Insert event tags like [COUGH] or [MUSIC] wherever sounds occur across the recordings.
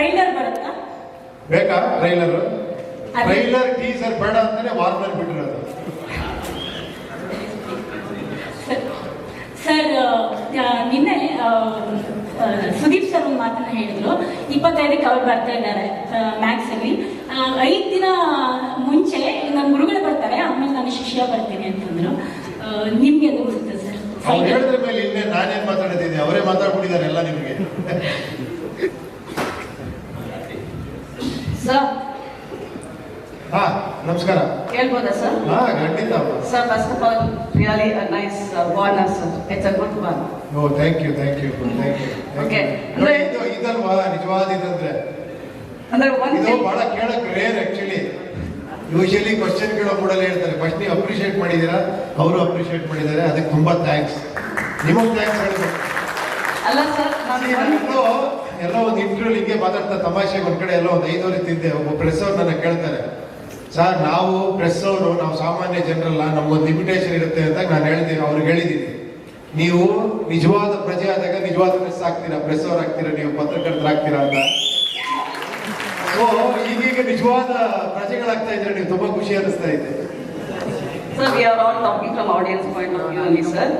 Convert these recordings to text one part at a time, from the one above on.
Trailer ಬರುತ್ತಾ? ಬೇಕಾ? Trailer. Trailer teaser ಬೇಡ ಅಂತಾನೆ ವಾರ್ನರ್ ಬಿಟ್ಟಿರೋದು. ಸರ್ ನಿನ್ನೆ ಸುದೀಪ್ ಸರ್ ಒಂದು ಮಾತನ್ನ ಹೇಳಿದ್ರು. ಇಪ್ಪತ್ತೈದಕ್ಕೆ ಅವ್ರು ಬರ್ತಾ ಇದ್ದಾರೆ ಮ್ಯಾಕ್ಸ್ ಅಲ್ಲಿ. ಐದ್ ದಿನ ಮುಂಚೆ ನನ್ನ ಗುರುಗಳು ಬರ್ತಾರೆ ಆಮೇಲೆ ನಾನು ಶಿಷ್ಯ ಬರ್ತೀನಿ ಅಂತಂದ್ರು. ನಿಮ್ಗೆ ಅದು ಸರ್ ಅವ್ರು ಹೇಳಿದ್ರ ಮೇಲೆ ಇನ್ನೇ ನಾನೇನ್ ಮಾತಾಡಿದ್ದೀನಿ ಅವರೇ ಮಾತಾಡ್ಬಿಟ್ಟಿದ್ದಾರೆ ಎಲ್ಲ ನಿಮಗೆ ಸರ್ ಹಾ ನಮಸ್ಕಾರ. ಹೇಳ್ಬೋದಾ ಸರ್? ಹಾ ಖಂಡಿತ. Sir first of all really a nice Warner sir it's a good one oh thank you thank you thank you okay ನೋಡಿ ಇದು ಇದಲ್ವಾ? ನಿಜವಾದ ಇದಂದ್ರೆ. ಅಂದ್ರೆ ಒಂದು ಇದು ಬಹಳ ಕೇಳಕ್ ರೇರ್ ಆಕ್ಚುಲಿ ಯೂಶಲಿ ಕ್ವಶನ್ ಕೇಳೋ ಮೂಡಲ್ಲಿ ಹೇಳ್ತಾರೆ. ಫಸ್ಟ್ ನೀವು ಅಪ್ರಿಷಿಯೇಟ್ ಮಾಡಿದ್ದೀರಾ? ಅವರು ಅಪ್ರಿಷಿಯೇಟ್ ಮಾಡಿದ್ದಾರೆ. ಅದಕ್ಕೆ ತುಂಬಾ ಥ್ಯಾಂಕ್ಸ್ ನಿಮಗೆ ಥ್ಯಾಂಕ್ಸ್ ಹೇಳಬೇಕು. ಅಲ್ಲ ಸರ್ ನಾನು ಎಲ್ಲೋ ಒಂದು ಇಂಟರ್ವ್ಯೂ ಹಿಂಗೆ ಮಾತಾಡ್ತಾ ತಮಾಷೆ ಒಂದ್ ಕಡೆ ಎಲ್ಲೋ ಒಂದು ಐದೂವರೆ ತಿಂದೆ. ಒಬ್ಬ ಪ್ರೆಸ್ ಅವ್ರು ನನ್ನ ಕೇಳ್ತಾರೆ. ಸರ್ ನಾವು ಪ್ರೆಸ್ ಅವರು ನಾವು ಸಾಮಾನ್ಯ ಜನರಲ್ಲ, ನಮಗೊಂದು ಲಿಮಿಟೇಷನ್ ಇರುತ್ತೆ ಅಂತ ನಾನು ಹೇಳ್ತೀನಿ ಅವ್ರಿಗೆ ಹೇಳಿದ್ದೀನಿ ನೀವು ನಿಜವಾದ ಪ್ರಜೆ ಆದಾಗ ನಿಜವಾದ ಪ್ರೆಸ್ ಆಗ್ತೀರಾ ಪ್ರೆಸ್ ಅವ್ರು ಆಗ್ತೀರಾ ನೀವು ಪತ್ರಕರ್ತರಾಗ್ತೀರಾ ಅಂತ? ಸೊ ಈಗೀಗ ನಿಜವಾದ ಪ್ರಜೆಗಳಾಗ್ತಾ ಇದ್ರೆ ನೀವು ತುಂಬಾ ಖುಷಿ ಅನಿಸ್ತಾ ಇದೆ. Sir we are all talking from audience point of view ಅಲ್ಲಿ ಸರ್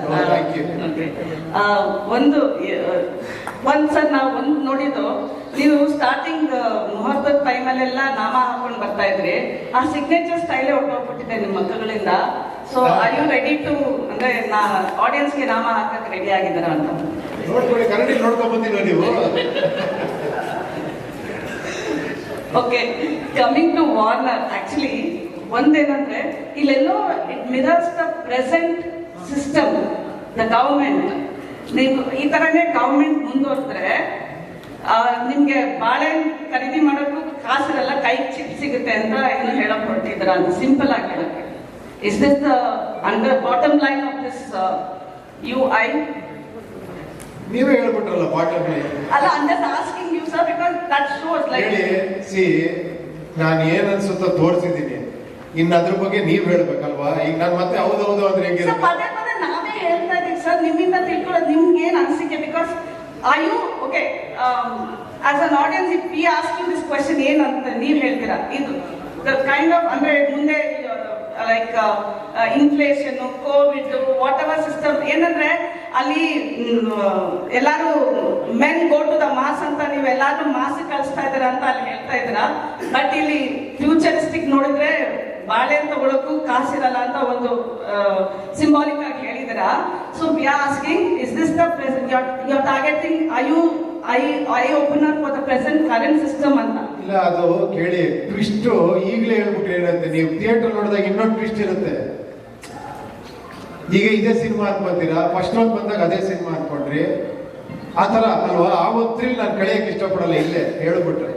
Oh. ಒಂದು ಒಂದು ಸರ್ ನಾವು ಒಂದು ನೋಡಿದ್ದು ನೀವು ಸ್ಟಾರ್ಟಿಂಗ್ ಮುಹೂರ್ತದ ಟೈಮಲ್ಲೆಲ್ಲ ನಾಮ ಹಾಕೊಂಡು ಬರ್ತಾ ಇದ್ರಿ. ಆ ಸಿಗ್ನೇಚರ್ ಸ್ಟೈಲೇ ಹೊಟ್ಟೋಗ್ಬಿಟ್ಟಿದೆ ನಿಮ್ಮ ಮಕ್ಕಳಿಂದ. So are you ready to ಅಂದ್ರೆ ನಾ ಆಡಿಯನ್ಸ್ಗೆ ನಾಮ ಹಾಕಕ್ಕೆ ರೆಡಿ ಆಗಿದ್ದಾರ ಅಂತ? ನೋಡ್ಕೊಳ್ಳಿ ಕನ್ನಡಿ ನೀವು? Okay coming to Warner actually ಒಂದೇನಂದ್ರೆ ಇಲ್ಲೆಲ್ಲೋ it mirrors the present system the government ನೀವು ಈ ತರನೇ ಗೌರ್ಮೆಂಟ್ ಮುಂದುವರೆದ್ರೆ ನಿಮ್ಗೆ ಬಾಳೆಹಣ್ಣು ಖರೀದಿ ಮಾಡೋಕ್ಕೂ ಕಾಸಿರಲ್ಲ ಕೈ ಚಿಪ್ ಸಿಗುತ್ತೆ ಅಂತ ಏನು ಹೇಳಕ್ ಹೊರಟಿದ್ರ ಅಂತ ಸಿಂಪಲ್ ಆಗಿ ಹೇಳಕ್ಕೆ. Is this the under bottom line of this you I ನೀವೇ ಹೇಳ್ಬಿಟ್ರಲ್ಲ ಬಾಟಮ್ ಲೈನ್ ಅಲ್ಲ under asking you sir because that shows like see ನಾನು ಏನ್ ಅನ್ಸುತ್ತೋ ತೋರಿಸಿದ್ದೀನಿ ಇನ್ನು ಅದ್ರ ಬಗ್ಗೆ ನೀವ್ ಹೇಳ್ಬೇಕಲ್ವಾ? ಈಗ ನಾನು ಮತ್ತೆ ಹೌದೌದು ಅಂದ್ರೆ ಸರ್ ಹೆಂಗಿರುತ್ತೆ ಪದೇ ಪದೇ ನಾವೇ ಹೇಳ್ತಾ ಇದೀವಿ ಸರ್ ನಿಮ್ಮಿಂದ ತಿಳ್ಕೊಳ್ಳೋದು ನಿಮ್ಗೆ ಏನ್ ಅನಿಸಿಕೆ? Because I you okay as an audience if we asking this question ಏನಂತ ನೀವ್ ಹೇಳ್ತೀರಾ? ಇದು ದ ಕೈಂಡ್ ಆಫ್ ಅಂದ್ರೆ ಮುಂದೆ like inflation COVID whatever system ಏನಂದ್ರೆ ಅಲ್ಲಿ ಮ್, ಎಲ್ಲಾರು men go to the mass ಅಂತ ನೀವು ಎಲ್ಲಾರು ಮಾಸ್ ಕಳಿಸ್ತಾ ಇದ್ದೀರಾ ಅಂತ ಅಲ್ಲಿ ಹೇಳ್ತಾ ಇದ್ದೀರಾ? ಬಟ್ ಇಲ್ಲಿ ಫ್ಯೂಚರಿಸ್ಟಿಕ್ ನೋಡಿದ್ರೆ ಬಾಳೆ ತಗೊಳಕ್ಕೂ ಕಾಸಿರಲ್ಲ ಅಂತ ಒಂದು ಸಿಂಬಾಲಿಕ್ ಆಗಿ ಹೇಳಿದ್ರ? So we are asking is this the present are targeting I you I I opener for the present current system ಅಂತ ಇಲ್ಲ ಅದು ಕೇಳಿ ಟ್ವಿಸ್ಟ್ ಈಗಲೇ ಹೇಳ್ಬಿಟ್ರೆ ಏನಂತೆ ನೀವು ಥಿಯೇಟರ್ ನೋಡಿದಾಗ ಇನ್ನೊಂದು ಟ್ವಿಸ್ಟ್ ಇರುತ್ತೆ. ಈಗ ಇದೇ ಸಿನಿಮಾ ಅನ್ಕೊಂತೀರಾ? ಫಸ್ಟ್ ಒಂದು ಬಂದಾಗ ಅದೇ ಸಿನಿಮಾ ಅನ್ಕೊಂಡ್ರಿ. ಆ ತರ ಅಲ್ವಾ? ಆ ಒಂದು ನಾನು ಕಳೆಯಕ್ಕೆ ಇಷ್ಟಪಡಲ್ಲ ಇಲ್ಲೇ ಹೇಳ್ಬಿಟ್ರೆ.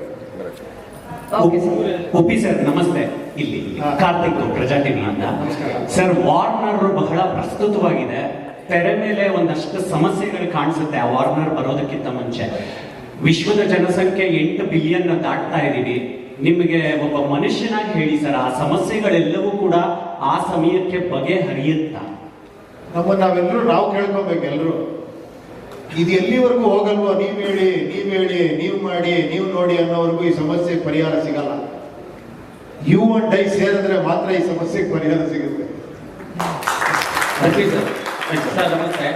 ಓಕೆ ಸರ್ ನಮಸ್ತೆ. ಇಲ್ಲಿ ಕಾರ್ತಿಕ್ ಪ್ರಜಾ ಟಿವಿಯಿಂದ ನಮಸ್ಕಾರ. ಸರ್ ವಾರ್ನರ್ ಬಹಳ ಪ್ರಸ್ತುತವಾಗಿದೆ. ತೆರೆ ಮೇಲೆ ಒಂದಷ್ಟು ಸಮಸ್ಯೆಗಳು ಕಾಣಿಸುತ್ತೆ. ಆ ವಾರ್ನರ್ ಬರೋದಕ್ಕಿಂತ ಮುಂಚೆ. ವಿಶ್ವದ ಜನಸಂಖ್ಯೆ ಎಂಟು ಬಿಲಿಯನ್ ದಾಟ್ತಾ ಇದ್ದೀವಿ. ನಿಮಗೆ ಒಬ್ಬ ಮನುಷ್ಯನಾಗಿ ಹೇಳಿ, ಸರ್, ಆ ಸಮಸ್ಯೆಗಳೆಲ್ಲವೂ ಕೂಡ ಆ ಸಮಯಕ್ಕೆ ಬಗೆಹರಿಯುತ್ತಾ? ನಮ್ಮ ನಾವೆಲ್ಲರೂ ನಾವು ಕೇಳ್ಕೊಬೇಕು ಎಲ್ಲರೂ ಇದು ಎಲ್ಲಿವರೆಗೂ ಹೋಗಲ್ವೋ? ನೀವು ಹೇಳಿ ನೀವು ಹೇಳಿ, ನೀವು ಮಾಡಿ, ನೀವು ನೋಡಿ ಅನ್ನೋವರೆಗೂ ಈ ಸಮಸ್ಯೆ ಪರಿಹಾರ ಸಿಗಲ್ಲ. ಯು ಅಂಡ್ ಡೈ ಸೇರಿದ್ರೆ ಮಾತ್ರ ಈ ಸಮಸ್ಯೆಗೆ ಪರಿಹಾರ ಸಿಗುತ್ತೆ. ಸರ್ ನಮಸ್ತೆ.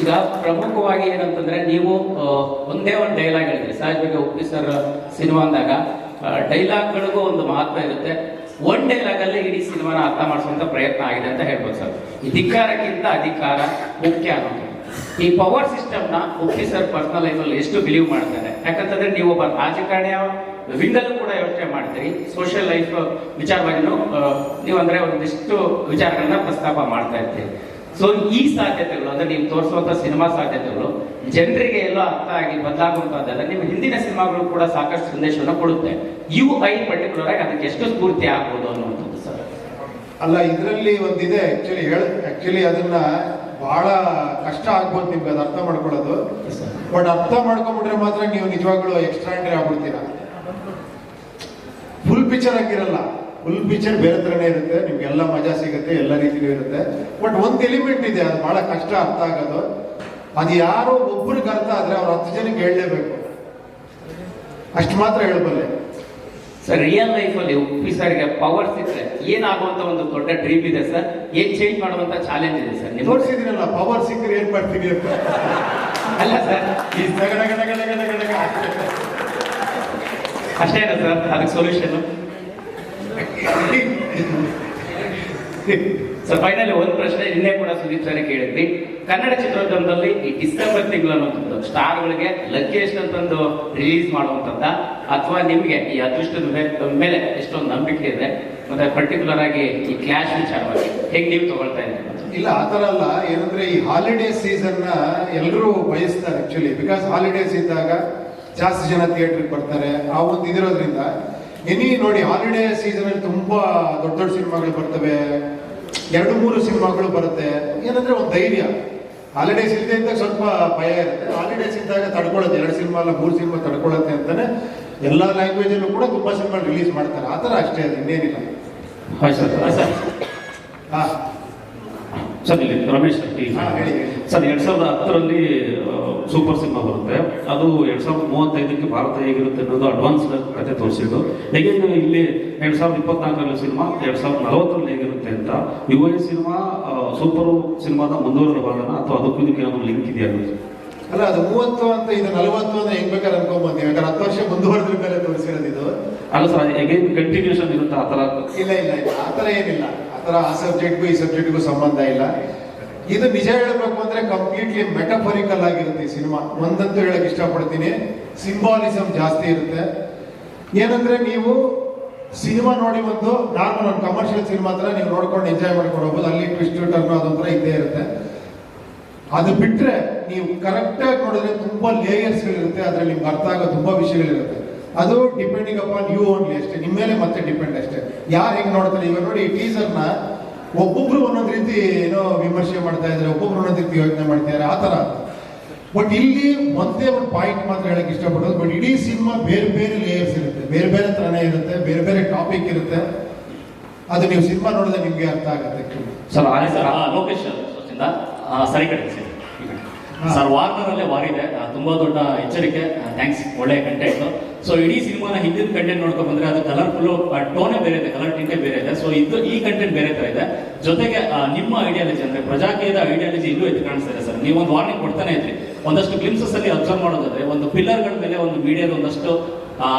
ಈಗ ಪ್ರಮುಖವಾಗಿ ಏನಂತಂದ್ರೆ ನೀವು ಒಂದೇ ಒಂದು ಡೈಲಾಗ್ ಹೇಳಿದ್ರಿ. ಸಹಜವಾಗಿ ಉಪ್ಪಿ ಸರ್ ಸಿನಿಮಾ ಅಂದಾಗ ಡೈಲಾಗ್ಗಳಿಗೂ ಒಂದು ಮಹತ್ವ ಇರುತ್ತೆ. ಒನ್ ಡೈಲಾಗ್ ಅಲ್ಲಿ ಇಡೀ ಸಿನಿಮಾನ ಅರ್ಥ ಮಾಡಿಸುವಂತ ಪ್ರಯತ್ನ ಆಗಿದೆ ಅಂತ ಹೇಳ್ಬೋದು ಸರ್ ಅಧಿಕಾರಕ್ಕಿಂತ ಅಧಿಕಾರ ಮುಖ್ಯ ಅನ್ನೋದು. ಈ ಪವರ್ ಸಿಸ್ಟಮ್ನ ಉಪ್ಪಿ ಸರ್ ಪರ್ಸನಲ್ ಲೈಫಲ್ಲಿ ಎಷ್ಟು ಬಿಲೀವ್ ಮಾಡ್ತಾರೆ? ಯಾಕಂತಂದ್ರೆ ನೀವು ಒಬ್ಬ ರಾಜಕಾರಣಿಯ ವಿಂಗಲ್ಲೂ ಕೂಡ ಯೋಚನೆ ಮಾಡ್ತೀರಿ. ಸೋಷಿಯಲ್ ಲೈಫ್ ವಿಚಾರವಾಗಿ ನೀವು ಅಂದ್ರೆ ಒಂದಿಷ್ಟು ವಿಚಾರಗಳನ್ನ ಪ್ರಸ್ತಾಪ ಮಾಡ್ತಾ ಇರ್ತೀರಿ. ಸೊ ಈ ಸಾಧ್ಯತೆಗಳು ಅಂದ್ರೆ ನೀವು ತೋರಿಸುವಂಥ ಸಿನಿಮಾ ಸಾಧ್ಯತೆಗಳು ಜನರಿಗೆ ಎಲ್ಲ ಅರ್ಥ ಆಗಿ ಬದಲಾಗುವಂಥದ್ದೆಲ್ಲ ನಿಮ್ಮ ಹಿಂದಿನ ಸಿನಿಮಾಗಳು ಕೂಡ ಸಾಕಷ್ಟು ಸಂದೇಶವನ್ನು ಕೊಡುತ್ತೆ. ಯು ಐ ಪರ್ಟಿಕ್ಯುಲರ್ ಆಗಿ ಅದಕ್ಕೆ ಎಷ್ಟು ಸ್ಫೂರ್ತಿ ಆಗ್ಬೋದು ಅನ್ನುವಂಥದ್ದು ಸರ್. ಅಲ್ಲ ಇದರಲ್ಲಿ ಒಂದಿದೆ ಆ್ಯಕ್ಚುಲಿ ಹೇಳ ಆ್ಯಕ್ಚುಲಿ ಅದನ್ನ ಬಹಳ ಕಷ್ಟ ಆಗ್ಬೋದು ನಿಮ್ಗೆ ಅದು ಅರ್ಥ ಮಾಡ್ಕೊಳ್ಳೋದು. ಬಟ್ ಅರ್ಥ ಮಾಡ್ಕೊಂಡ್ಬಿಟ್ರೆ ಮಾತ್ರ ನೀವು ನಿಜವಾಗ್ಲೂ ಎಕ್ಸ್ಟ್ರಾಂಡ್ರಿ ಆಗ್ಬಿಡ್ತೀರಾ? ಫುಲ್ ಪಿಕ್ಚರ್ ಆಗಿರಲ್ಲ. ಫುಲ್ ಪಿಕ್ಚರ್ ಬೇರೆ ಥರನೇ ಇರುತ್ತೆ. ನಿಮ್ಗೆಲ್ಲ ಮಜಾ ಸಿಗುತ್ತೆ ಎಲ್ಲ ರೀತಿಯೂ ಇರುತ್ತೆ. ಬಟ್ ಒಂದು ಎಲಿಮೆಂಟ್ ಇದೆ ಅದು ಬಹಳ ಕಷ್ಟ ಅರ್ಥ ಆಗೋದು. ಅದು ಯಾರೋ ಒಬ್ಬರಿಗೆ ಅರ್ಥ ಆದ್ರೆ ಅವ್ರ ಹತ್ತು ಜನಕ್ಕೆ ಹೇಳಲೇಬೇಕು. ಅಷ್ಟು ಮಾತ್ರ ಹೇಳಬಲ್ಲೆ. ಸರ್ ರಿಯಲ್ ಲೈಫ್ ಅಲ್ಲಿ ಉಪ್ಪಿ ಸರ್ಗೆ ಪವರ್ ಸಿಕ್ಕರೆ ಏನಾಗುವಂತ ಒಂದು ದೊಡ್ಡ ಡ್ರೀಮ್ ಇದೆ ಸರ್ ಏನ್ ಚೇಂಜ್ ಮಾಡುವಂತ ಚಾಲೆಂಜ್ ಇದೆ ಸರ್ ನೀವು ತೋರಿಸಿದಿರಲ್ಲ ಪವರ್ ಸಿಕ್ಕರೆ ಏನ್ ಮಾಡ್ತೀವಿ ಅಂತ. ಅಲ್ಲ ಸರ್ ಈ ಅಷ್ಟೇನಾ ಸರ್, ಅದಕ್ಕೆ ಸೊಲ್ಯೂಷನ್ ಸರ್ ಫೈನಲಿ ಒಂದು ಪ್ರಶ್ನೆ ನಿನ್ನೆ ಕೂಡ ಸುದೀಪ್ ಸರ್ ಕೇಳಿದ್ರಿ ಕನ್ನಡ ಚಿತ್ರೋದ್ಯಮದಲ್ಲಿ ಈ ಡಿಸೆಂಬರ್ ತಿಂಗಳು ಅನ್ನುವಂಥದ್ದು, ಸ್ಟಾರ್ಗಳಿಗೆ ಲಗ್ಗೆಸ್ಟ್ ಅಂತಂದು ರಿಲೀಸ್ ಮಾಡುವಂಥದ್ದ, ಅಥವಾ ನಿಮಗೆ ಈ ಅದೃಷ್ಟದ ಮೇಲೆ ಎಷ್ಟೊಂದು ನಂಬಿಕೆ ಇದೆ, ಮತ್ತೆ ಪರ್ಟಿಕ್ಯುಲರ್ ಆಗಿ ಈ ಕ್ಲಾಶ್ ವಿಚಾರವಾಗಿ ಹೇಗೆ ನೀವು ತಗೊಳ್ತಾ ಇದ್ದೀರಿ? ಇಲ್ಲ, ಆ ಥರ ಅಲ್ಲ. ಏನಂದ್ರೆ ಈ ಹಾಲಿಡೇ ಸೀಸನ್ನ ಎಲ್ಲರೂ ಬಯಸ್ತಾರೆ ಆಕ್ಚುಲಿ ಬಿಕಾಸ್ ಹಾಲಿಡೇಸ್ ಇದ್ದಾಗ ಜಾಸ್ತಿ ಜನ ಥಿಯೇಟ್ರಿಗೆ ಬರ್ತಾರೆ. ಆ ಒಂದು ಇದಿರೋದ್ರಿಂದ ಎನಿ ನೋಡಿ ಹಾಲಿಡೇ ಸೀಸನ್ ಅಲ್ಲಿ ತುಂಬಾ ದೊಡ್ಡ ದೊಡ್ಡ ಸಿನಿಮಾಗಳು ಬರ್ತವೆ. ಎರಡು ಮೂರು ಸಿನಿಮಾಗಳು ಬರುತ್ತೆ. ಏನಂದ್ರೆ ಒಂದು ಧೈರ್ಯ. ಹಾಲಿಡೇಸ್ ಇಲ್ಲದೆ ಅಂತ ಸ್ವಲ್ಪ ಭಯ ಇರುತ್ತೆ. ಹಾಲಿಡೇಸ್ ಇದ್ದಾಗ ತಡ್ಕೊಳ್ಳುತ್ತೆ ಎರಡು ಸಿನಿಮಾ ಅಲ್ಲ ಮೂರು ಸಿನಿಮಾ ತಡ್ಕೊಳ್ಳುತ್ತೆ ಅಂತಾನೆ ಎಲ್ಲ ಲ್ಯಾಂಗ್ವೇಜ್ ಅಲ್ಲೂ ಕೂಡ ತುಂಬಾ ಸಿನಿಮಾ ರಿಲೀಸ್ ಮಾಡ್ತಾರೆ. ಆ ಥರ ಅಷ್ಟೇ ಅದು ಇನ್ನೇನಿಲ್ಲ. Sir sir. ಹಾ. ಸರ್ ಇಲ್ಲಿ ರಮೇಶ್ ಶೆಟ್ಟಿ. ಸರ್ ಎರಡ್ ಸಾವಿರದ ಹತ್ತರಲ್ಲಿ ಸೂಪರ್ ಸಿನಿಮಾ ಬರುತ್ತೆ ಅದು ಎರಡ್ ಸಾವಿರದ ಮೂವತ್ತೈದಕ್ಕೆ ಭಾರತ ಹೇಗಿರುತ್ತೆ ಅನ್ನೋದು ಅಡ್ವಾನ್ಸ್ ಕತೆ ತೋರಿಸಿದ್ದು ಹೇಗೆ ಇಲ್ಲಿ ಎರಡ್ ಸಾವಿರದ ಇಪ್ಪತ್ನಾಲ್ಕರಲ್ಲಿ ಸಿನಿಮಾ ಎರಡ್ ಸಾವಿರದ ನಲವತ್ತರಲ್ಲಿ ಹೇಗಿರುತ್ತೆ ಅಂತ ಯು ಎ ಸಿನಿಮಾ ಸೂಪರ್ ಸಿನಿಮಾದ ಮುಂದುವರೆದ ಭಾಗನ ಅಥವಾ ಅದಕ್ಕೂ ಇದಕ್ಕೆ ಏನಾದ್ರು ಲಿಂಕ್ ಇದೆಯಾ? ಅಲ್ಲ ಅದು ಮೂವತ್ತು ಅಂತ ಇದು ನಲವತ್ತು ಅಂತ ಹೆಂಗ್ ಬೇಕಾದ್ರೆ ಅನ್ಕೊಂಬಂದಿ ಯಾಕಂದ್ರೆ ಹತ್ತು ವರ್ಷ ಮುಂದುವರೆದ್ರ ಮೇಲೆ ತೋರಿಸಿರೋದು ಇದು. ಅಲ್ಲ ಸರ್ ಅಗೇನ್ ಕಂಟಿನ್ಯೂಷನ್ ಇರುತ್ತೆ ಆ ಥರ? ಇಲ್ಲ ಇಲ್ಲ ಇಲ್ಲ. ಆ ಥರ ಏನಿಲ್ಲ. ಆ ಥರ ಆ ಸಬ್ಜೆಕ್ಟ್ಗೂ ಈ ಸಬ್ಜೆಕ್ಟ್ಗೂ ಸಂಬಂಧ ಇಲ್ಲ. ಇದು ನಿಜ ಹೇಳಬೇಕು ಅಂದ್ರೆ ಕಂಪ್ಲೀಟ್ಲಿ ಮೆಟಫರಿಕಲ್ ಆಗಿರುತ್ತೆ ಈ ಸಿನಿಮಾ. ಒಂದಂತೂ ಹೇಳಕ್ ಇಷ್ಟಪಡ್ತೀನಿ. ಸಿಂಬಾಲಿಸಮ್ ಜಾಸ್ತಿ ಇರುತ್ತೆ. ಏನಂದ್ರೆ ನೀವು ಸಿನಿಮಾ ನೋಡಿ ಒಂದು ನಾರ್ಮಲ್ ಒಂದು ಕಮರ್ಷಿಯಲ್ ಸಿನಿಮಾ ಹತ್ರ ನೀವು ನೋಡ್ಕೊಂಡು ಎಂಜಾಯ್ ಮಾಡ್ಕೊಂಡು ಹೋಗ್ಬೋದು. ಅಲ್ಲಿ ಟ್ವಿಸ್ಟ್ ಟರ್ನ್ ಅದೊಂಥರ ಇದ್ದೇ ಇರುತ್ತೆ. ಅದು ಬಿಟ್ರೆ ನೀವು ಕರೆಕ್ಟಾಗಿ ನೋಡಿದ್ರೆ ತುಂಬಾ ಲೇಯರ್ಸ್ ಗಳಿರುತ್ತೆ ಅದ್ರಲ್ಲಿ ನಿಮ್ಗೆ ಅರ್ಥ ಆಗೋ ತುಂಬಾ ವಿಷಯಗಳಿರುತ್ತೆ. ಅದು ಡಿಪೆಂಡಿಂಗ್ ಅಪಾನ್ ಯು ಓನ್ಲಿ ಅಷ್ಟೇ ನಿಮ್ಮ ಮೇಲೆ ಮತ್ತೆ ಡಿಪೆಂಡ್ ಅಷ್ಟೇ. ಯಾರು ಹೆಂಗೆ ನೋಡ್ತಾರೆ ಇವಾಗ ನೋಡಿ ಈ ಟೀಸರ್ನ ಒಬ್ಬೊಬ್ರು ಒಂದೊಂದು ರೀತಿ ಏನೋ ವಿಮರ್ಶೆ ಮಾಡ್ತಾ ಇದ್ದಾರೆ ಒಬ್ಬೊಬ್ರು ಒಂದೊಂದು ರೀತಿ ಯೋಚನೆ ಮಾಡ್ತಿದ್ದಾರೆ ಆ ಥರ. ಬಟ್ ಇಲ್ಲಿ ಒಂದೇ ಒಂದು ಪಾಯಿಂಟ್ ಮಾತ್ರ ಹೇಳಕ್ ಇಷ್ಟಪಡೋದು ಬಟ್ ಇಡೀ ಸಿನಿಮಾ ಬೇರೆ ಬೇರೆ ಲೇಯರ್ಸ್ ಇರುತ್ತೆ. ಬೇರೆ ಬೇರೆ ಥರನೇ ಇರುತ್ತೆ ಬೇರೆ ಬೇರೆ ಟಾಪಿಕ್ ಇರುತ್ತೆ. ಅದು ನೀವು ಸಿನಿಮಾ ನೋಡಿದ್ರೆ ನಿಮಗೆ ಅರ್ಥ ಆಗುತ್ತೆ. ಸರ್ ಲೋಕೇಶ್ ಸರಿ ಕಡೆ ಸರ್. ಸರ್ ವಾರ್ನರಲ್ಲೇ ವಾರಿದೆ ಇದೆ ತುಂಬಾ ದೊಡ್ಡ ಎಚ್ಚರಿಕೆ. ಥ್ಯಾಂಕ್ಸ್ ಒಳ್ಳೆ ಕಂಟೆಂಟ್ ಸೊ ಇಡೀ ಸಿನಿಮಾನ ಹಿಂದಿನ ಕಂಟೆಂಟ್ ನೋಡ್ಕೊಂಡ್ ಬಂದ್ರೆ ಅದು ಕಲರ್ಫುಲ್ ಟೋನೇ ಬೇರೆ ಇದೆ ಕಲರ್ ಟಿಂಟೇ ಬೇರೆ ಇದೆ. ಸೊ ಇದು ಈ ಕಂಟೆಂಟ್ ಬೇರೆ ತರ ಇದೆ. ಜೊತೆಗೆ ನಿಮ್ಮ ಐಡಿಯಾಲಜಿ ಅಂದ್ರೆ ಪ್ರಜಾಕೀಯದ ಐಡಿಯಾಲಜಿ ಇಲ್ಲೂ ಎದ್ದು ಕಾಣಿಸ್ತಾ ಇದೆ, ಸರ್. ನೀವು ಒಂದು ವಾರ್ನಿಂಗ್ ಕೊಡ್ತಾನೆ ಇದ್ರಿ. ಒಂದಷ್ಟು ಕ್ಲಿಮ್ಸಸ್ ಅಲ್ಲಿ ಅಬ್ಸರ್ವ್ ಮಾಡೋದಾದ್ರೆ, ಒಂದು ಪಿಲ್ಲರ್ಗಳ ಮೇಲೆ ಒಂದು ಮೀಡಿಯಾದ ಒಂದಷ್ಟು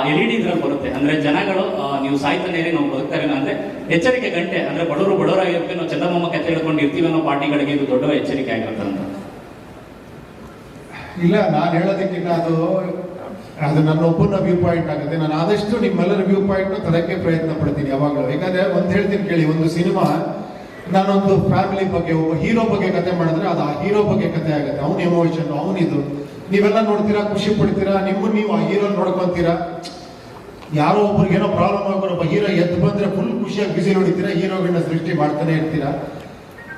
ಎಲ್ ಇ ಡಿ ಇದ್ರಲ್ಲಿ ಬರುತ್ತೆ. ಅಂದ್ರೆ ಜನಗಳು ನೀವು ಸಾಯ್ತಾನೆ ನಾವು ಬದುಕ್ತಾ ಇಲ್ಲ ಅಂದ್ರೆ ಎಚ್ಚರಿಕೆ ಗಂಟೆ, ಅಂದ್ರೆ ಬಡವರು ಬಡವರಾಗಿರ್ತೀವಿ ನಾವು ಚಂದಮಾಮ ಕಥೆ ಹೇಳ್ಕೊಂಡು ಇರ್ತೀವಿ ಅನ್ನೋ ಪಾರ್ಟಿಗಳಿಗೆ ಇದು ದೊಡ್ಡ ಎಚ್ಚರಿಕೆ ಆಗಿರುತ್ತೆ. ಅಂತ ಇಲ್ಲ, ನಾನು ಹೇಳೋದಕ್ಕಿಂತ ಅದು ಅದು ನನ್ನ ಒಬ್ಬನ ವ್ಯೂ ಪಾಯಿಂಟ್ ಆಗುತ್ತೆ. ನಾನು ಆದಷ್ಟು ನಿಮ್ಮೆಲ್ಲರ ವ್ಯೂ ಪಾಯಿಂಟ್ ತರಕ್ಕೆ ಪ್ರಯತ್ನ ಪಡ್ತೀನಿ ಯಾವಾಗಲೂ. ಯಾಕಂದ್ರೆ ಒಂದು ಹೇಳ್ತೀನಿ ಕೇಳಿ, ಒಂದು ಸಿನಿಮಾ, ನಾನೊಂದು ಫ್ಯಾಮಿಲಿ ಬಗ್ಗೆ, ಒಬ್ಬ ಹೀರೋ ಬಗ್ಗೆ ಕತೆ ಮಾಡಿದ್ರೆ ಅದು ಆ ಹೀರೋ ಬಗ್ಗೆ ಕತೆ ಆಗುತ್ತೆ. ಅವನ ಎಮೋಷನ್ ಅವನಿದು ನೀವೆಲ್ಲ ನೋಡ್ತೀರಾ, ಖುಷಿ ಪಡ್ತೀರಾ ನಿಮ್ಮನ್ನು ನೀವು ಆ ಹೀರೋ ನೋಡ್ಕೊಂತೀರಾ? ಯಾರೋ ಒಬ್ರಿಗೆ ಏನೋ ಪ್ರಾಬ್ಲಮ್ ಆಗೋರು ಒಬ್ಬ ಹೀರೋ ಎದ್ದು ಬಂದ್ರೆ ಫುಲ್ ಖುಷಿಯಾಗಿ ಬಿಸಿ ಹೊಡಿತೀರಾ ಹೀರೋಗಳನ್ನ ಸೃಷ್ಟಿ ಮಾಡ್ತಾನೆ ಇರ್ತೀರಾ?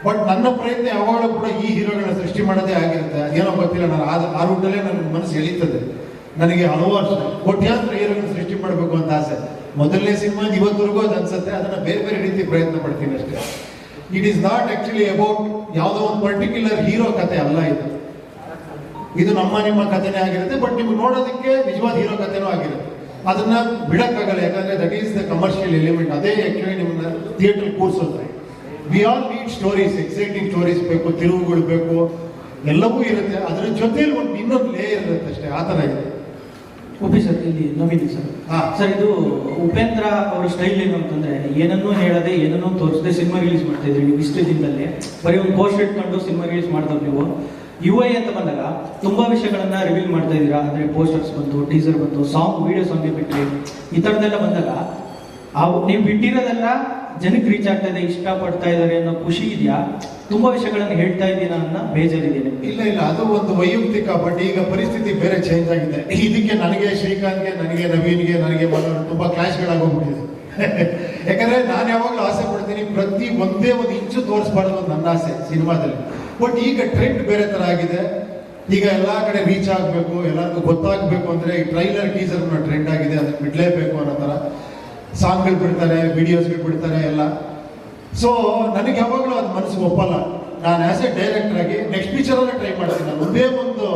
ಬಟ್ ನನ್ನ ಪ್ರಯತ್ನ ಯಾವಾಗಲೂ ಕೂಡ ಈ ಹೀರೋಗಳನ್ನ ಸೃಷ್ಟಿ ಮಾಡೋದೇ ಆಗಿರುತ್ತೆ. ಅದೇನೋ ಗೊತ್ತಿಲ್ಲ, ನಾನು ಆ ರೂಟಲ್ಲೇ ನನ್ನ ಮನಸ್ಸು ಎಳೀತದೆ. ನನಗೆ ಹಲವಾರು ಕೋಟ್ಯಾಂತರ ಹೀರೋಗಳನ್ನ ಸೃಷ್ಟಿ ಮಾಡಬೇಕು ಅಂತ ಆಸೆ. ಮೊದಲನೇ ಸಿನಿಮಾ ಇವತ್ತಿಗೂ ಅದು ಅನ್ಸುತ್ತೆ, ಅದನ್ನ ಬೇರೆ ಬೇರೆ ರೀತಿ ಪ್ರಯತ್ನ ಪಡ್ತೀನಿ ಅಷ್ಟೇ. It is not actually about ಯಾವುದೋ ಒಂದು ಪರ್ಟಿಕ್ಯುಲರ್ ಹೀರೋ ಕತೆ ಅಲ್ಲ ಇದು. ಇದು ನಮ್ಮ ನಿಮ್ಮ ಕಥೆನೇ ಆಗಿರುತ್ತೆ ಬಟ್ ನಿಮ್ಗೆ ನೋಡೋದಕ್ಕೆ ನಿಜವಾದ ಹೀರೋ ಕಥೆನೂ ಆಗಿರುತ್ತೆ. ಅದನ್ನ ಬಿಡಕ್ಕಾಗಲ್ಲ ಯಾಕಂದ್ರೆ that is the commercial element ಅದೇ ಆಕ್ಚುಲಿ ನಿಮ್ಮನ್ನ theatre ಕೂರಿಸುತ್ತೆ we all need stories exciting stories ಬೇಕು ತಿರುವುಗಳು ಬೇಕು ಎಲ್ಲವೂ ಇರುತ್ತೆ. ಅದರ ಜೊತೆಲಿ ಒಂದು ಇನ್ನೊಂದು ಲೇಯರ್ ಇರುತ್ತೆ ಅಷ್ಟೇ ಆ ಥರ ಇದೆ. ಓಕೆ ಸರ್ ಇಲ್ಲಿ ನವೀನ್ ಸರ್. ಹಾ. ಸರ್ ಇದು ಉಪೇಂದ್ರ ಅವರ ಸ್ಟೈಲ್ ಏನು ಅಂತಂದ್ರೆ ಏನನ್ನೂ ಹೇಳದೆ ಏನನ್ನೂ ತೋರಿಸದೆ ಸಿನಿಮಾ ರಿಲೀಸ್ ಮಾಡ್ತಾ ಇದ್ರಿ ನೀವು ಇಷ್ಟು ದಿನದಲ್ಲಿ. ಬರೀ ಒಂದು ಪೋಸ್ಟ್ ಇಟ್ಕೊಂಡು ಸಿನಿಮಾ ರಿಲೀಸ್ ಮಾಡ್ತಾರೆ ನೀವು. ಯು ಐ ಅಂತ ಬಂದಾಗ ತುಂಬಾ ವಿಷಯಗಳನ್ನ ರಿವೀಲ್ ಮಾಡ್ತಾ ಇದ್ದೀರಾ? ಅಂದ್ರೆ ಪೋಸ್ಟರ್ಸ್ ಬಂತು ಟೀಸರ್ ಬಂತು ಸಾಂಗ್ ವಿಡಿಯೋ ಸಾಂಗ್ ಬಿಟ್ಟರೆ. ಈ ಥರದ್ದೆಲ್ಲ ಬಂದಾಗ ಆ ನೀವು ಬಿಟ್ಟಿರೋದೆಲ್ಲ ಜನಕ್ಕೆ ರೀಚ್ ಆಗ್ತಾ ಇದೆ ಇಷ್ಟ ಪಡ್ತಾ ಇದ್ದಾರೆ ಅನ್ನೋ ಖುಷಿ ಇದೆಯಾ? ತುಂಬಾ ವಿಷಯಗಳನ್ನ ಹೇಳ್ತಾ ಇದ್ದೀರಾ ಅನ್ನೋ ಬೇಜಾರಿದೆ ಇಲ್ಲ ಇಲ್ಲ, ಅದು ಒಂದು ವೈಯಕ್ತಿಕ ಬಟ್ ಈಗ ಪರಿಸ್ಥಿತಿ ಬೇರೆ ಚೇಂಜ್ ಆಗಿದೆ. ಇದಕ್ಕೆ ನನಗೆ ಶ್ರೀಕಾಂತ್ಗೆ, ನನಗೆ ನವೀನ್ಗೆ, ನನಗೆ ಮನೋಹರ್, ತುಂಬಾ ಕ್ಲಾಶ್ಗಳಾಗೋಗ್ಬಿಟ್ಟಿದೆ [LAUGHS] ಯಾಕಂದ್ರೆ ನಾನು ಯಾವಾಗಲೂ ಆಸೆ ಪಡ್ತೀನಿ ಪ್ರತಿ ಒಂದೇ ಒಂದು ಇಂಚು ತೋರಿಸ್ಬಾರ್ದು ನನ್ನ ಆಸೆ ಸಿನಿಮಾದಲ್ಲಿ. ಬಟ್ ಈಗ ಟ್ರೆಂಡ್ ಬೇರೆ ತರ ಆಗಿದೆ. ಈಗ ಎಲ್ಲ ಕಡೆ ರೀಚ್ ಆಗಬೇಕು, ಎಲ್ಲರಿಗೂ ಗೊತ್ತಾಗಬೇಕು ಅಂದ್ರೆ ಈ ಟ್ರೈಲರ್ ಟೀಸರ್ ಟ್ರೆಂಡ್ ಆಗಿದೆ, ಅದನ್ನ ಬಿಡ್ಲೇಬೇಕು ಅನ್ನೋ ತರ. ಸಾಂಗ್ಗಳು ಬಿಡ್ತಾರೆ ವಿಡಿಯೋಸ್ಗಳು ಬಿಡ್ತಾರೆ ಎಲ್ಲ. ಸೊ ನನಗೆ ಯಾವಾಗಲೂ ಅದು ಮನಸ್ಸು ಒಪ್ಪಲ್ಲ. ನಾನು ಆಸ್ ಎ ಡೈರೆಕ್ಟರ್ ಆಗಿ ನೆಕ್ಸ್ಟ್ ಪಿಕ್ಚರ್ ಅಲ್ಲೇ ಟ್ರೈ ಮಾಡ್ತೀನಿ. ನಾನು ಒಂದೇ ಒಂದು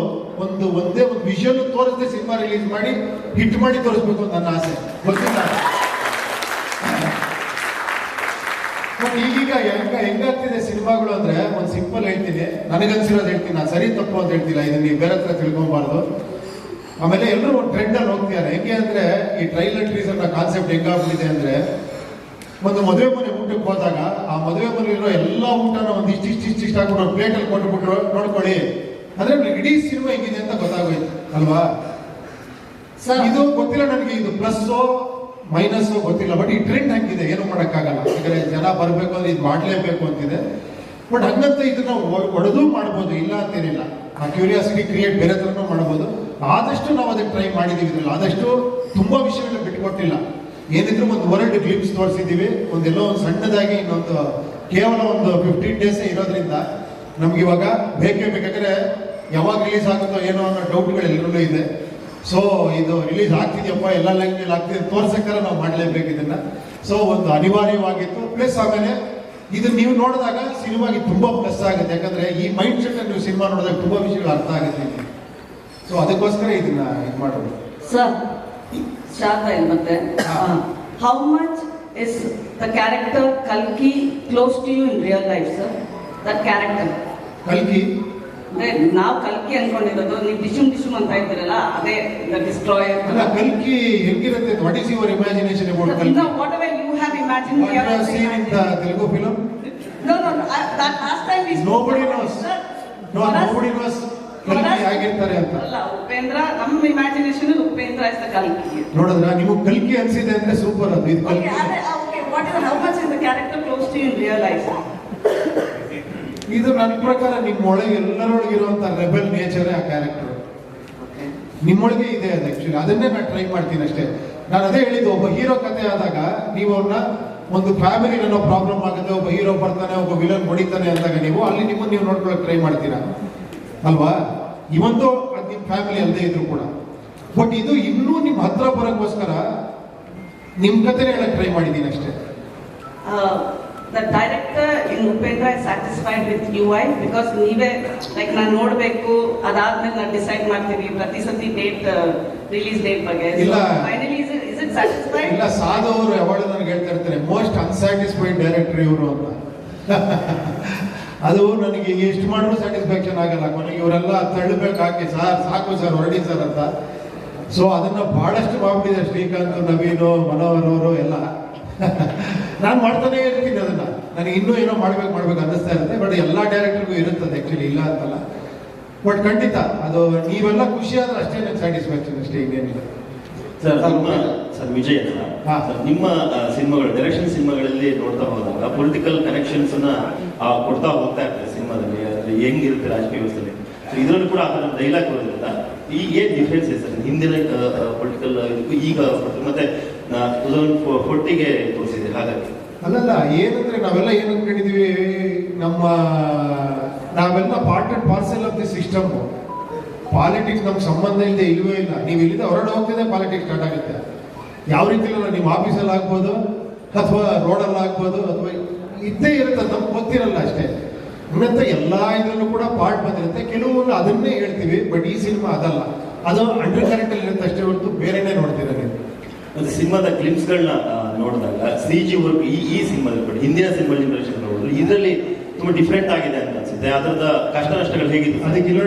ಒಂದು, ಒಂದೇ ಒಂದು ವಿಷನ್ ತೋರಿಸದೆ ಸಿನಿಮಾ ರಿಲೀಸ್ ಮಾಡಿ ಹಿಟ್ ಮಾಡಿ ತೋರಿಸ್ಬೇಕು ಅಂತ ನನ್ನ ಆಸೆ. ಗೊತ್ತಿಲ್ಲ? ಬಟ್ ಈಗೀಗ ಹೆಂಗ ಹೆಂಗಾಗ್ತಿದೆ ಸಿನಿಮಾಗಳು ಅಂದ್ರೆ ಒಂದು ಸಿಂಪಲ್ ಹೇಳ್ತೀನಿ. ನನಗನ್ಸಿರೋದು ಹೇಳ್ತೀನಿ ನಾನು ಸರಿ ತಪ್ಪು ಅಂತ ಹೇಳ್ತಿಲ್ಲ. ಇದನ್ನ ನೀವು ಬೇರೆ ಹತ್ರ ತಿಳ್ಕೊಬಾರ್ದು. ಆಮೇಲೆ ಎಲ್ಲರೂ ಒಂದು ಟ್ರೆಂಡ್ ಅಲ್ಲಿ ಹೋಗ್ತಿದ್ದಾರೆ. ಹೆಂಗೆ ಅಂದ್ರೆ ಈ ಟ್ರೈಲರ್ ಟ್ರೀಸರ್ ಕಾನ್ಸೆಪ್ಟ್ ಹೆಂಗಾಗ್ಬಿಟ್ಟಿದೆ ಅಂದ್ರೆ ಒಂದು ಮದುವೆ ಮನೆ ಊಟಕ್ಕೆ ಹೋದಾಗ ಆ ಮದುವೆ ಮನೆಯಲ್ಲಿರೋ ಎಲ್ಲ ಊಟನ ಒಂದು ಇಷ್ಟು ಇಷ್ಟು ಇಷ್ಟು ಇಷ್ಟ ಒಂದು ಪ್ಲೇಟಲ್ಲಿ ಕೊಟ್ಬಿಟ್ರು ನೋಡ್ಕೊಳ್ಳಿ. ಅಂದ್ರೆ ಇಡೀ ಸಿನಿಮಾ ಹೆಂಗಿದೆ ಅಂತ ಗೊತ್ತಾಗೋಯ್ತು. ಅಲ್ವಾ? ಸರ್ ಇದು ಗೊತ್ತಿಲ್ಲ ನನಗೆ ಇದು. ಪ್ಲಸ್ ಮೈನಸ್ ಗೊತ್ತಿಲ್ಲ ಬಟ್ ಈ ಟ್ರೆಂಡ್ ಹಂಗಿದೆ, ಏನು ಮಾಡೋಕ್ಕಾಗಲ್ಲ. ಯಾಕಂದ್ರೆ ಜನ ಬರಬೇಕು ಅಂದ್ರೆ ಇದು ಮಾಡಲೇಬೇಕು ಅಂತಿದೆ. ಬಟ್ ಹಂಗಂತ ಇದನ್ನ ಒಡೆದು ಮಾಡ್ಬೋದು, ಇಲ್ಲ ಅಂತೇನಿಲ್ಲ ಆ ಕ್ಯೂರಿಯಾಸಿಟಿ ಕ್ರಿಯೇಟ್ ಬೇರೆ ಥರನೂ ಮಾಡ್ಬೋದು. ಆದಷ್ಟು ನಾವು ಅದಕ್ಕೆ ಟ್ರೈ ಮಾಡಿದೀವಿ ಇದರಲ್ಲಿ. ಆದಷ್ಟು ತುಂಬಾ ವಿಷಯಗಳನ್ನ ಬಿಟ್ಕೊಟ್ಟಿಲ್ಲ. ಏನಿದ್ರು ಒಂದು ವರ್ಲ್ಡ್ ಗ್ಲಿಮ್ಸ್ ತೋರಿಸಿದ್ದೀವಿ ಒಂದೆಲ್ಲೋ ಒಂದು ಸಣ್ಣದಾಗಿ ಇನ್ನೊಂದು, ಕೇವಲ ಒಂದು ಫಿಫ್ಟೀನ್ ಡೇಸ್ ಇರೋದ್ರಿಂದ ನಮ್ಗೆ ಇವಾಗ ಬೇಕೇ ಬೇಕಾದ್ರೆ ಯಾವಾಗ ರಿಲೀಸ್ ಆಗುತ್ತೋ ಏನೋ ಅನ್ನೋ ಡೌಟ್ಗಳು ಎಲ್ಲರಲ್ಲೂ ಇದೆ. ಸೊ ಇದು ರಿಲೀಸ್ ಆಗ್ತಿದೆಯಪ್ಪ? ಎಲ್ಲ ಲ್ಯಾಂಗ್ವೇಜ್ ಆಗ್ತಿದೆ. ತೋರ್ಸಕ್ಕಾರ ನಾವು ಮಾಡಲೇಬೇಕು ಇದನ್ನ. ಸೊ ಒಂದು ಅನಿವಾರ್ಯವಾಗಿತ್ತು. ಪ್ಲಸ್ ಆಮೇಲೆ ಇದು ನೀವು ನೋಡಿದಾಗ ಸಿನಿಮಾಗೆ ತುಂಬಾ ಪ್ಲಸ್ ಆಗುತ್ತೆ. ಯಾಕಂದ್ರೆ ಈ ಮೈಂಡ್ ಸೆಟ್ ನೀವು ಸಿನಿಮಾ ನೋಡಿದಾಗ ತುಂಬಾ ವಿಷಯಗಳು ಅರ್ಥ ಆಗುತ್ತೆ. ಸೊ ಅದಕ್ಕೋಸ್ಕರ ಇದನ್ನ ಇದು ಮಾಡೋದು. ಸರ್ ಶಾಂತ ಇಲ್ಲಿ ಮತ್ತೆ. How. Much is the character ಕಲ್ಕಿ close to you in real life sir the character ಕಲ್ಕಿ ಅಂದ್ರೆ ನಾವು ಕಲ್ಕಿ ಅನ್ಕೊಂಡಿರೋದು ನೀವು ಡಿಶುಮ್ ಡಿಶುಮ್ ಅಂತ ಇದ್ದೀರಲ್ಲ ಅದೇ ದ ಡಿಸ್ಟ್ರಾಯರ್ ಅಲ್ಲ ಕಲ್ಕಿ ಹೆಂಗಿರುತ್ತೆ? What is your imagination about ಕಲ್ಕಿ? No, whatever you have imagined what you have seen in the Telugu film no no that last time Nobody about knows. No nobody for ಕಲ್ಕಿ ಆಗಿರ್ತಾರೆ ಅಂತ. ಅಲ್ಲ ಉಪೇಂದ್ರ ನಮ್ಮ imagination Upendra is the ಕಲ್ಕಿ. ನೋಡಿದ್ರ ನಿಮಗೆ ಕಲ್ಕಿ ಅನ್ಸಿದೆ ಅಂದ್ರೆ ಸೂಪರ್ ಅದು. ಇದು ಕಲ್ಕಿ. Okay what is how much is the character close to in real life ಇದು ನನ್ನ ಪ್ರಕಾರ ನಿಮ್ಮೊಳಗೆ ಎಲ್ಲರೊಳಗಿರುವಂತ ರೆಬೆಲ್ ನೇಚರ್ ಆ ಕ್ಯಾರೆಕ್ಟರ್ ನಿಮ್ಮೊಳಗೆ ಇದೆ ಅದು ಆಕ್ಚುಲಿ ಅದನ್ನೇ ನಾನು ಟ್ರೈ ಮಾಡ್ತೀನಿ ಅಷ್ಟೇ. ನಾನು ಅದೇ ಹೇಳಿದ್ದು ಒಬ್ಬ ಹೀರೋ ಕತೆ ಆದಾಗ ನೀವು ಅವ್ರನ್ನ ಒಂದು ಫ್ಯಾಮಿಲಿ ಏನೋ ಪ್ರಾಬ್ಲಮ್ ಆಗುತ್ತೆ ಒಬ್ಬ ಹೀರೋ ಬರ್ತಾನೆ ಒಬ್ಬ ವಿಲನ್ ಹೊಡಿತಾನೆ ಅಂದಾಗ ನೀವು ಅಲ್ಲಿ ನಿಮ್ಮನ್ನು ನೀವು ನೋಡ್ಕೊಳ್ಳೋಕೆ ಟ್ರೈ ಮಾಡ್ತೀರಾ? ಅಲ್ವಾ? ಇವಂತೂ ಅದು ನಿಮ್ಮ ಫ್ಯಾಮಿಲಿ ಅಲ್ಲದೇ ಇದ್ರು ಕೂಡ. ಬಟ್ ಇದು ಇನ್ನೂ ನಿಮ್ಮ ಹತ್ರ ಬರೋಕ್ಕೋಸ್ಕರ ನಿಮ್ಮ ಕತೆನೇ ಹೇಳಕ್ ಟ್ರೈ ಮಾಡಿದ್ದೀನಿ ಅಷ್ಟೇ. The director in Upendra is satisfied with you I because ನೀವೇ ಲೈಕ್ ನಾನು ನೋಡಬೇಕು ಅದಾದ್ಮೇಲೆ ನಾನು ಡಿಸೈಡ್ ಮಾಡ್ತೀನಿ ಪ್ರತಿ ಸತಿ ಡೇಟ್ ರಿಲೀಸ್ ಡೇಟ್ ಬಗ್ಗೆ. ಇಲ್ಲ. Finally is is it satisfied ಇಲ್ಲ ಸಾಧು ಅವರು ಯಾವಾಗಲೂ ನನಗೆ ಹೇಳ್ತಾ ಇರ್ತಾರೆ ಮೋಸ್ಟ್ ಅನ್ಸ್ಯಾಟಿಸ್ಫೈಡ್ ಡೈರೆಕ್ಟರ್ ಇವರು ಅಂತ. ಅದು ನನಗೆ ಎಷ್ಟು ಮಾಡಿದ್ರು ಸ್ಯಾಟಿಸ್ಫ್ಯಾಕ್ಷನ್ ಆಗಲ್ಲ. ಕೊನೆಗೆ ಇವರೆಲ್ಲ ತಳ್ಳಬೇಕು ಹಾಕಿ ಸರ್ ಸಾಕು ಸರ್ ಹೊರಡಿ ಸರ್ ಅಂತ. ಸೊ ಅದನ್ನ ಭಾಳಷ್ಟು ಮಾಡ್ಬಿಟ್ಟಿದೆ ಶ್ರೀಕಾಂತ್ ನವೀನು ಮನೋಹರ್ ಅವರು ಎಲ್ಲ. ನಾನು ಮಾಡ್ತಾನೆ ಇರ್ತೀನಿ ಅದನ್ನ. ನನಗೆ ಇನ್ನೂ ಏನೋ ಮಾಡ್ಬೇಕು ಮಾಡ್ಬೇಕು ಅನ್ನಿಸ್ತಾ ಇರುತ್ತೆ ಬಟ್ ಎಲ್ಲ ಡೈರೆಕ್ಟರ್ಗೂ ಇರುತ್ತದೆ ಆ್ಯಕ್ಚುಲಿ ಇಲ್ಲ ಅಂತಲ್ಲ. ಬಟ್ ಖಂಡಿತ ಅದು ನೀವೆಲ್ಲ ಖುಷಿ ಆದ್ರೆ ಅಷ್ಟೇ ನನಗೆ ಸ್ಯಾಟಿಸ್ಫ್ಯಾಕ್ಷನ್ ಅಷ್ಟೇ ಇನ್ನೇನಿಲ್ಲ. ಸರ್ ನಿಮ್ಮ ಸರ್ ವಿಜಯ್ ಅಂತ ಸರ್ ನಿಮ್ಮ ಆ, ಸಿನಿಮಾಗಳು ಡೈರೆಕ್ಷನ್ ಸಿನಿಮಾಗಳಲ್ಲಿ ನೋಡ್ತಾ ಹೋದಾಗ ಪೊಲಿಟಿಕಲ್ ಕನೆಕ್ಷನ್ಸ್ ಅನ್ನ ಆ, ಕೊಡ್ತಾ ಹೋಗ್ತಾ ಇರ್ತಾರೆ ಸಿನಿಮಾದಲ್ಲಿ ಅಂದ್ರೆ ಹೆಂಗಿರುತ್ತೆ ರಾಜಕೀಯ ವ್ಯವಸ್ಥೆಯಲ್ಲಿ ಇದರಲ್ಲೂ ಕೂಡ ಅದರ ಡೈಲಾಗ್ ಬರೋದ್ರಿಂದ ಈ ಏನ್ ಡಿಫ್ರೆನ್ಸ್ ಇದೆ ಸರ್ ಹಿಂದಿನ ಪೊಲಿಟಿಕಲ್ ಈಗ ಮತ್ತೆ ಫೋರ್ಟಿಗೆ ತೋರಿಸಿದೆ, ಹಾಗಾಗಿ. ಅಲ್ಲಲ್ಲ, ಏನಂದ್ರೆ ನಾವೆಲ್ಲ ಏನ್ ಅನ್ಕೊಂಡಿದೀವಿ ನಮ್ಮ, ನಾವೆಲ್ಲ part and parcel of the system politics ನಮ್ಗೆ ಸಂಬಂಧ ಇಲ್ಲದೆ ಇಲ್ಲವೇ ಇಲ್ಲ. ನೀವು ಇಲ್ಲಿಂದ ಹೊರಡ ಹೋಗ್ತಿದ್ರೆ ಪಾಲಿಟಿಕ್ಸ್ ಸ್ಟಾರ್ಟ್ ಆಗುತ್ತೆ. ಯಾವ ರೀತಿ ನೀವು ಆಫೀಸಲ್ಲಿ ಆಗ್ಬೋದು, ಅಥವಾ ರೋಡಲ್ಲಿ ಆಗ್ಬೋದು, ಅಥವಾ ಇದ್ದೇ ಇರುತ್ತೆ, ನಮ್ಗೆ ಗೊತ್ತಿರಲ್ಲ ಅಷ್ಟೇ. ಇನ್ನಂತ ಎಲ್ಲ ಇದರಲ್ಲೂ ಕೂಡ ಪಾರ್ಟ್ ಬಂದಿರುತ್ತೆ. ಕೆಲವೊಂದು ಅದನ್ನೇ ಹೇಳ್ತೀವಿ ಬಟ್ ಈ ಸಿನಿಮಾ ಅದಲ್ಲ. ಅದು ಅಂಡರ್ ಕರೆಂಟ್ ಅಲ್ಲಿ ಇರುತ್ತೆ ಅಷ್ಟೇ ಹೊರತು ಬೇರೆನೇ ನೋಡ್ತೀರ ನೀವು ಸಿನಿಮಾದ ಸಿನಿಮಾದ ಗಳನ್ನ ನೋಡಿದಾಗ ಸಿ ಜಿ ವರ್ಕ್ ಈ ಈ ಸಿನಿಮಾದಲ್ಲಿ ಹಿಂದಿನ ಸಿನಿಮಾ ಜನರೇಷನ್ ಇದರಲ್ಲಿ ತುಂಬಾ ಡಿಫ್ರೆಂಟ್ ಆಗಿದೆ ಅಂತ ಅನ್ಸುತ್ತೆ. ಅದರದ ಕಷ್ಟ ನಷ್ಟಗಳು ಹೇಗಿತ್ತು? ಅದಕ್ಕೆ ಇಲ್ಲ